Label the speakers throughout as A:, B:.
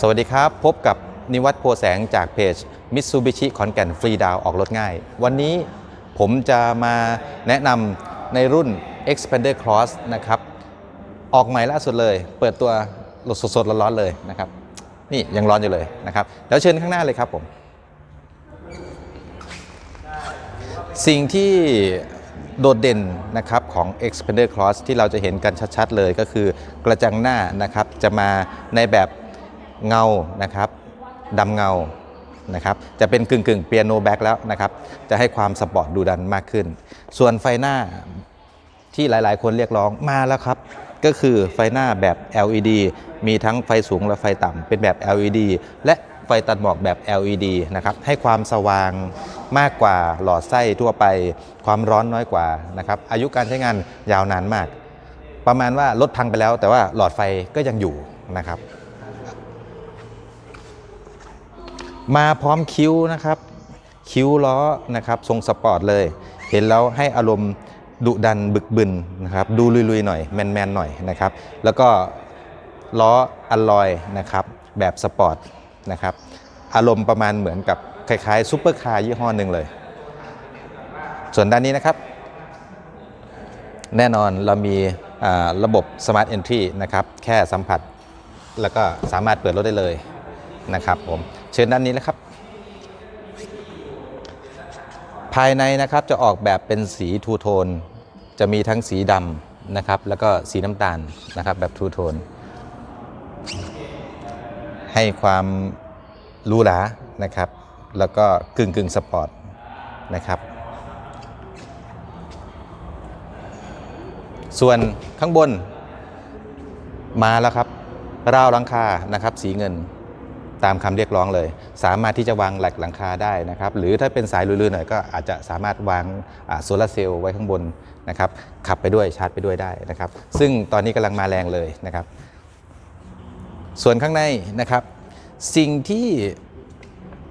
A: สวัสดีครับ พบกับนิวัฒน์โพแสงจากเพจ Mitsubishi ขอนแก่นฟรีดาวออกรถง่าย วันนี้ผมจะมาแนะนำในรุ่น Expander Cross นะครับ ออกใหม่ล่าสุดเลย เปิดตัวสดๆร้อนๆเลยนะครับ นี่ยังร้อนอยู่เลยนะครับ แล้วเชิญข้างหน้าเลยครับผม สิ่งที่ โดดเด่นนะครับของ Expander Cross ที่เราจะเห็นกันชัดๆเลยก็คือกระจังหน้านะครับจะมาในแบบเงานะครับดำเงานะครับจะเป็นกึ่งกึ่งเปียโนแบ็กแล้วนะครับจะให้ความสปอร์ตดูดันมากขึ้น ส่วนไฟหน้าที่หลายๆ คนเรียกร้องมาแล้วครับ ก็คือไฟหน้าแบบ LED มีทั้งไฟสูงและไฟต่ำเป็นแบบ LED และไฟตัดหมอกแบบ LED นะครับให้ความสว่าง มากกว่าหลอดไส้ทั่วไป ความร้อนน้อยกว่านะครับอายุการใช้งานยาวนานมาก ประมาณว่ารถพังไปแล้ว แต่ว่าหลอดไฟก็ยังอยู่นะครับ มาพร้อมคิ้วนะครับ คิ้วล้อนะครับทรงสปอร์ตเลย เห็นแล้วให้อารมณ์ดุดันบึกบึนนะครับดูลุยๆหน่อยแมนๆหน่อยนะครับ แล้วก็ล้ออัลลอยนะครับแบบสปอร์ตนะครับอารมณ์ประมาณเหมือนกับ คล้ายๆซูเปอร์คาร์ยี่ห้อหนึ่งเลย ส่วนด้านนี้นะครับ แน่นอนเรามีระบบ Smart Entry นะครับ แค่สัมผัส แล้วก็สามารถเปิดรถได้เลยนะครับผม เชิญด้านนี้เลยครับ ภายในนะครับจะออกแบบเป็นสีทูโทน จะมีทั้งสีดำนะครับ แล้วก็สีน้ำตาลนะครับแบบทูโทน ให้ความหรูหรานะครับ แล้วก็กึ่งกึ่งสปอร์ตนะครับส่วนข้างบนมาแล้วครับราวหลังคานะครับ สีเงินตามคำเรียกร้องเลย สามารถที่จะวางแหลกหลังคาได้นะครับ หรือถ้าเป็นสายลุยๆหน่อยก็อาจจะสามารถวางโซลาร์เซลล์ไว้ข้างบนนะครับ ขับไปด้วยชาร์จไปด้วยได้นะครับ ซึ่งตอนนี้กำลังมาแรงเลยนะครับ ส่วนข้างในนะครับ สิ่งที่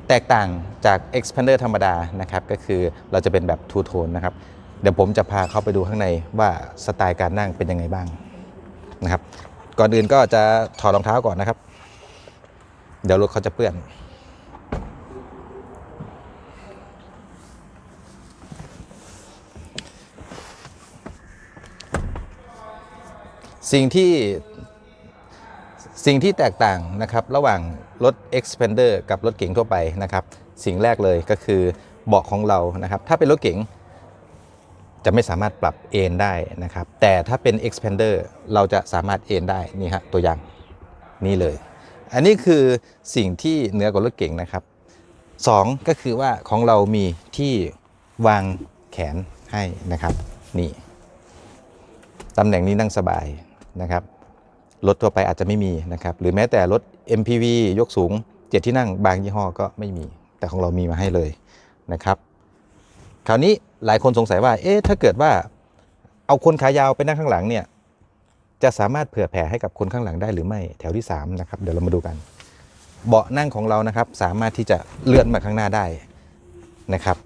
A: แตกต่างจาก Expander ธรรมดานะครับก็คือเราจะเป็นแบบทูโทนนะครับเดี๋ยวผมจะพาเข้าไปดูข้างในว่าสไตล์การนั่งเป็นยังไงบ้างนะครับก่อนอื่นก็จะถอดรองเท้าก่อนนะครับ เดี๋ยวรถเขาจะเปื้อน สิ่งที่ สิ่งที่แตกต่างนะครับระหว่างรถ Expander กับรถเก๋งทั่วไปนะครับ สิ่งแรกเลยก็คือเบาะของเรานะครับ ถ้าเป็นรถเก๋งจะไม่สามารถปรับเอนได้นะครับ แต่ถ้าเป็น expander เราจะสามารถเอนได้นี่ฮะตัวอย่างนี่เลย อันนี้คือสิ่งที่เหนือกว่ารถเก่งนะครับสองก็คือว่าของเรามีที่วางแขนให้นะครับ นี่ตำแหน่งนี้นั่งสบายนะครับ รถทั่วไปอาจจะไม่มีนะครับหรือแม้แต่รถ MPV ยกสูงเจ็ดที่นั่งบางยี่ห้อก็ไม่มี แต่ของเรามีมาให้เลยนะครับคราวนี้หลายคนสงสัยว่าเอ๊ะถ้าเกิดว่าเอาคนขายาวไปนั่งข้างหลังเนี่ยจะสามารถเผื่อแผ่ให้กับคนข้างหลังได้หรือไม่แถวที่3นะครับเดี๋ยวเรามาดูกัน เบาะนั่งของเรานะครับสามารถที่จะเลื่อนมาข้างหน้าได้นะครับ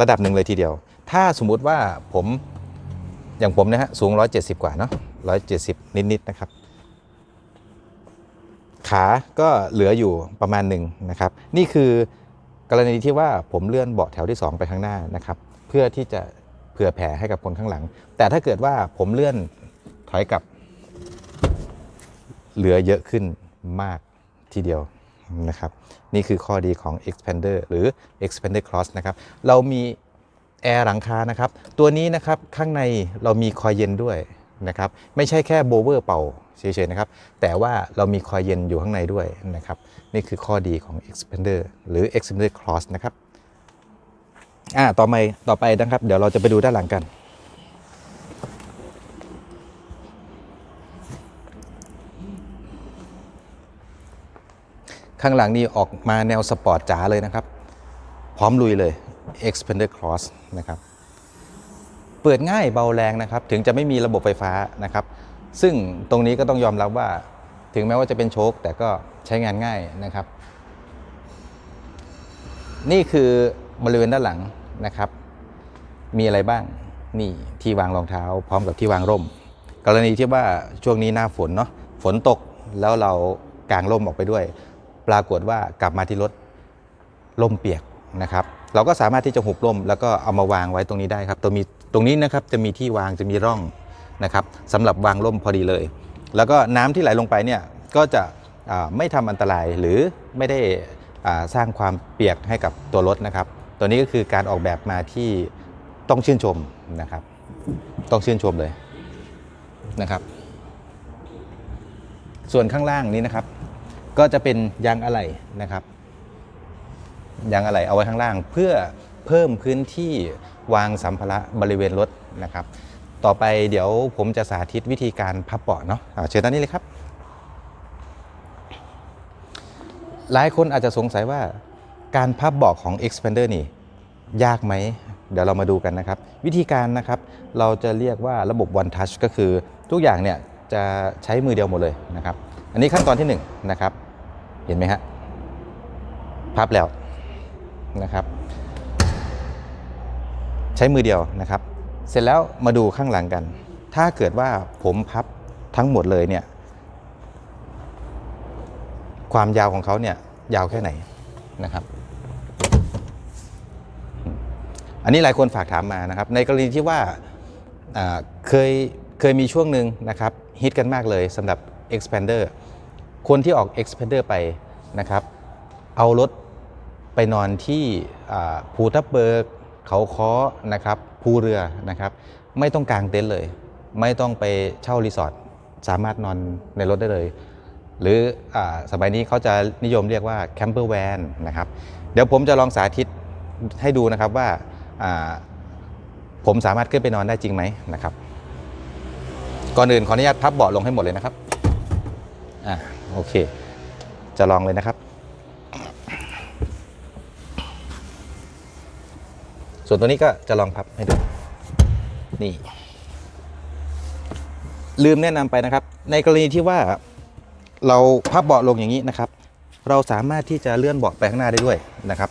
A: ระดับหนึ่งเลยทีเดียว ถ้าสมมุติว่าผมอย่างผมนะฮะสูง 170 กว่าเนาะ170 นิดๆนะครับ ขาก็เหลืออยู่ประมาณหนึ่งนะครับ นี่คือกรณีที่ว่าผมเลื่อนเบาะแถวที่ 2 ไปข้างหน้านะครับ เพื่อที่จะเผื่อแผ่ให้กับคนข้างหลัง แต่ถ้าเกิดว่าผมเลื่อนถอยกลับ เหลือเยอะขึ้นมากทีเดียวนะครับ นี่คือข้อดีของ expander หรือ expander cross นะครับ เรามีแอร์หลังคานะครับ ตัวนี้นะครับข้างในเรามีคอยเย็นด้วยนะครับ ไม่ใช่แค่โบเวอร์เป่า เฉยๆนะครับ แต่ว่าเรามีคอยเย็นอยู่ข้างในด้วยนะครับ นี่คือข้อดีของ expander หรือ expander cross นะครับอ่าต่อไปต่อไปนะครับ เดี๋ยวเราจะไปดูด้านหลังกันข้างหลังนี่ออกมาแนวสปอร์ตจ๋าเลยนะครับ พร้อมลุยเลย Expander Cross นะครับ เปิดง่ายเบาแรงนะครับ ถึงจะไม่มีระบบไฟฟ้านะครับ ซึ่งตรงนี้ก็ต้องยอมรับว่า ถึงแม้ว่าจะเป็นโชคแต่ก็ใช้งานง่ายนะครับ นี่คือบริเวณด้านหลังนะครับ มีอะไรบ้างนี่ที่วางรองเท้า พร้อมกับที่วางร่ม กรณีที่ว่าช่วงนี้หน้าฝนเนาะฝนตกแล้วเรากางร่มออกไปด้วย ปรากฏว่ากลับมาที่รถร่มเปียกนะครับเราก็สามารถที่จะหุบร่ม แล้วก็เอามาวางไว้ตรงนี้ได้ครับตรงมีตรงนี้นะครับจะมีที่วางจะมีร่อง นะครับสำหรับวางร่มพอดีเลย แล้วก็น้ำที่ไหลลงไปเนี่ยก็จะไม่ทำอันตรายหรือไม่ได้สร้างความเปียกให้กับตัวรถนะครับ ตัวนี้ก็คือการออกแบบมาที่ต้องชื่นชมนะครับ ต้องชื่นชมเลยนะครับ ส่วนข้างล่างนี้นะครับ ก็จะเป็นยางอะไหล่นะครับยางอะไหล่เอาไว้ข้างล่าง เพื่อเพิ่มพื้นที่วางสัมภาระบริเวณรถนะครับ ต่อไปเดี๋ยวผมจะสาธิตวิธีการพับเบาะเนาะเชิญด้านนี้เลยครับ หลายคนอาจจะสงสัยว่าการพับเบาะของ Expander นี่ ยากไหม เดี๋ยวเรามาดูกันนะครับ วิธีการนะครับ เราจะเรียกว่าระบบ One Touch ก็คือทุกอย่างเนี่ยจะใช้มือเดียวหมดเลยนะครับ อันนี้ขั้นตอนที่1นงนะครับ เห็นไหมฮะพับแล้วนะครับ ใช้มือเดียวนะครับ เสร็จแล้วมาดูข้างหลังกัน ถ้าเกิดว่าผมพับทั้งหมดเลยเนี่ย ความยาวของเขาเนี่ยยาวแค่ไหนนะครับ อันนี้หลายคนฝากถามมานะครับ ในกรณีที่ว่าเคยเคยมีช่วงหนึ่งนะครับฮิตกันมากเลยสำหรับ expander คนที่ออก expander ไปนะครับ เอารถไปนอนที่ภูทับเบิก เขาค้อนะครับภูเรือนะครับ ไม่ต้องกางเต็นท์เลย ไม่ต้องไปเช่ารีสอร์ทสามารถนอนในรถได้เลย หรืออสมัยนี้เขาจะนิยมเรียกว่าแคมเปอร์แวนนะครับเดี๋ยวผมจะลองสาธิตให้ดูนะครับว่าผมสามารถขึ้นไปนอนได้จริงไหมนะครับ ก่อนอื่นขออนุญาตพับเบาะลงให้หมดเลยนะครับอ่าโอเค จะลองเลยนะครับ ส่วนตัวนี้ก็จะลองพับให้ดูนี่ ลืมแนะนำไปนะครับ ในกรณีที่ว่าเราพับเบาะลงอย่างนี้นะครับ เราสามารถที่จะเลื่อนเบาะไปข้างหน้าได้ด้วยนะครับ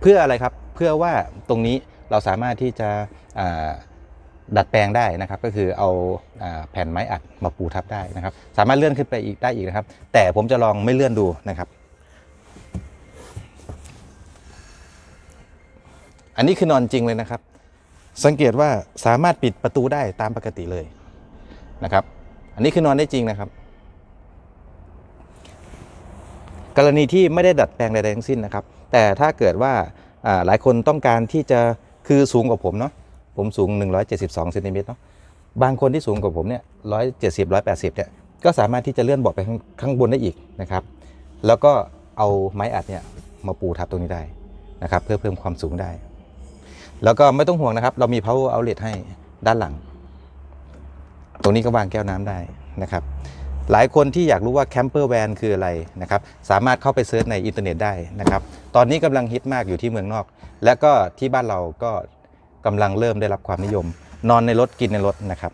A: เพื่ออะไรครับเพื่อว่าตรงนี้เราสามารถที่จะดัดแปลงได้นะครับ ก็คือเอาอาแผ่นไม้อัดมาปูทับได้นะครับ สามารถเลื่อนขึ้นไปอีกได้อีกนะครับ แต่ผมจะลองไม่เลื่อนดูนะครับ อันนี้คือนอนจริงเลยนะครับ สังเกตว่าสามารถปิดประตูได้ตามปกติเลยนะครับ อันนี้คือนอนได้จริงนะครับ กรณีที่ไม่ได้ดัดแปลงใดๆทั้งสิ้นนะครับ แต่ถ้าเกิดว่าหลายคนต้องการที่จะคือสูงกว่าผมเนาะผมสูง 172เซนติเมตรเนาะบางคนที่สูงกว่าผมเนี่ย170 180เนี่ยก็สามารถที่จะเลื่อนเบาะไปข้างข้างบนได้อีกนะครับ แล้วก็เอาไม้อัดเนี่ยมาปูทับตรงนี้ได้นะครับ เพื่อเพิ่มความสูงได้ แล้วก็ไม่ต้องห่วงนะครับ เรามี power outlet ให้ด้านหลัง ตรงนี้ก็วางแก้วน้ำได้นะครับ หลายคนที่อยากรู้ว่าแคมเปอร์แวนคืออะไรนะครับ สามารถเข้าไปเซิร์ชในอินเทอร์เน็ตได้นะครับ ตอนนี้กำลังฮิตมากอยู่ที่เมืองนอก และก็ที่บ้านเราก็กำลังเริ่มได้รับความนิยม นอนในรถกินในรถนะครับ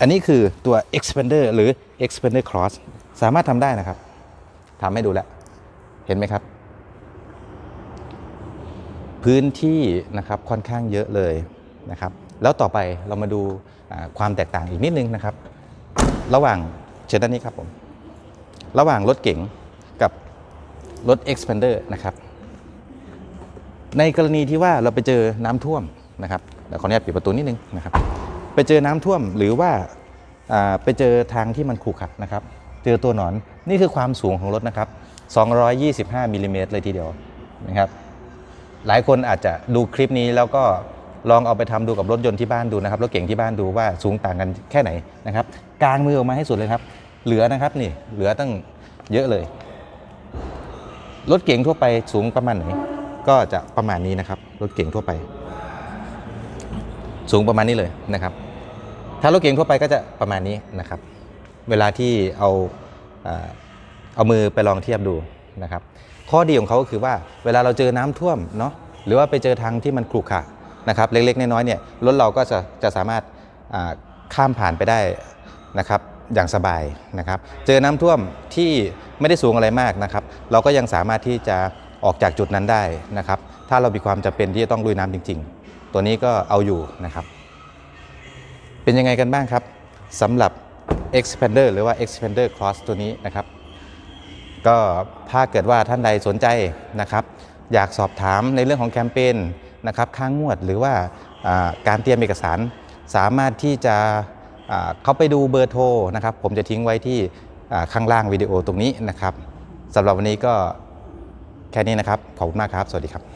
A: อันนี้คือตัว expander หรือ expander cross สามารถทำได้นะครับทำให้ดูแล้วเห็นไหมครับ พื้นที่นะครับค่อนข้างเยอะเลยนะครับ แล้วต่อไปเรามาดูความแตกต่างอีกนิดนึงนะครับ ระหว่างเชิญด้านนี้ครับผม ระหว่างรถเก๋งกับรถ Expander นะครับ ในกรณีที่ว่าเราไปเจอน้ำท่วมนะครับเดี๋ยวขออนุญาตปิดประตูนิดนึงนะครับ ไปเจอน้ำท่วมหรือว่าอ่าไปเจอทางที่มันขรุขระนะครับ เจอตัวหนอนนี่คือความสูงของรถนะครับ 225มิลลิเมตรเลยทีเดียวนะครับ หลายคนอาจจะดูคลิปนี้แล้วก็ลองเอาไปทำดูกับรถยนต์ที่บ้านดูนะครับรถเก่งที่บ้านดูว่าสูงต่างกันแค่ไหนนะครับกางมือออกมาให้สุดเลยครับ เหลือนะครับนี่เหลือตั้งเยอะเลย รถเก่งทั่วไปสูงประมาณไหน ก็จะประมาณนี้นะครับ รถเก่งทั่วไป สูงประมาณนี้เลยนะครับ ถ้ารถเก่งทั่วไปก็จะประมาณนี้นะครับ เวลาที่เอาเอ่อเอามือไปลองเทียบดูนะครับ ข้อดีของเขาก็คือว่าเวลาเราเจอน้ำท่วมเนาะหรือว่าไปเจอทางที่มันขรุขระนะครับเล็กๆน้อยๆเนี่ยรถเราก็จะจะสามารถข้ามผ่านไปได้นะครับอย่างสบายนะครับ เจอน้ำท่วมที่ไม่ได้สูงอะไรมากนะครับ เราก็ยังสามารถที่จะออกจากจุดนั้นได้นะครับ ถ้าเรามีความจำเป็นที่จะต้องลุยน้ำจริง ๆ ตัวนี้ก็เอาอยู่นะครับ เป็นยังไงกันบ้างครับสำหรับ Expander หรือว่า Expander Cross ตัวนี้นะครับ ก็ถ้าเกิดว่าท่านใดสนใจนะครับ อยากสอบถามในเรื่องของแคมเปญนะครับค้างงวดหรือว่าการเตรียมเอกสารสามารถที่จะเข้าไปดูเบอร์โทรนะครับ ผมจะทิ้งไว้ที่ข้างล่างวิดีโอตรงนี้นะครับสำหรับวันนี้ก็แค่นี้นะครับ ขอบคุณมากครับ สวัสดีครับ